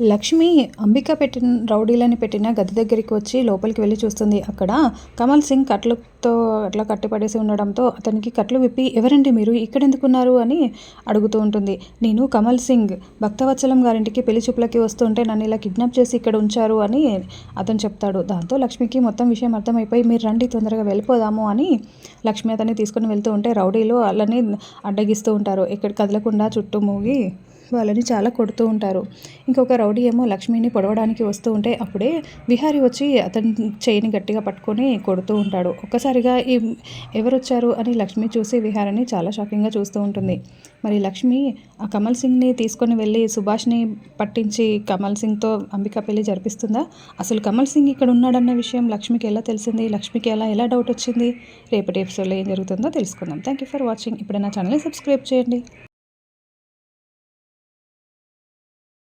లక్ష్మి అంబిక పెట్టిన రౌడీలని పెట్టిన గది దగ్గరికి వచ్చి లోపలికి వెళ్ళి చూస్తుంది. అక్కడ కమల్ సింగ్ కట్లతో అట్లా కట్టిపడేసి ఉండడంతో అతనికి కట్లు విప్పి ఎవరండి మీరు? ఇక్కడ ఎందుకున్నారు అని అడుగుతూ ఉంటుంది. నేను కమల్ సింగ్. భక్తవత్సలం గారింటికి పెళ్ళి చూపులకి వస్తుంటే నన్ను ఇలా కిడ్నాప్ చేసి ఇక్కడ ఉంచారు అని అతను చెప్తాడు. దాంతో లక్ష్మికి మొత్తం విషయం అర్థమైపోయి మీరు రండి తొందరగా వెళ్ళిపోదాము అని లక్ష్మి అతన్ని తీసుకుని వెళ్తూ ఉంటే రౌడీలు వాళ్ళని అడ్డగిస్తూ ఉంటారు. ఇక్కడ కదలకుండా చుట్టూ మూగి వాళ్ళని చాలా కొడుతూ ఉంటారు. ఇంకొక రౌడీ ఏమో లక్ష్మిని పొడవడానికి వస్తూ ఉంటే అప్పుడే విహారి వచ్చి అతని చేయిని గట్టిగా పట్టుకొని కొడుతూ ఉంటాడు. ఒక్కసారిగా ఈ ఎవరొచ్చారు అని లక్ష్మి చూసి విహారిని చాలా షాకింగ్గా చూస్తూ ఉంటుంది. మరి లక్ష్మి ఆ కమల్ సింగ్ని తీసుకొని వెళ్ళి సుభాష్ని పట్టించి కమల్ సింగ్తో అంబికా పెళ్ళి జరిపిస్తుందా? అసలు కమల్ సింగ్ ఇక్కడ ఉన్నాడన్న విషయం లక్ష్మికి ఎలా తెలిసింది? లక్ష్మికి ఎలా ఎలా డౌట్ వచ్చింది? రేపటి ఎపిసోడ్లో ఏం జరుగుతుందో తెలుసుకుందాం. Thank you for watching. ఇప్పుడు నా ఛానల్ని సబ్స్క్రైబ్ చేయండి.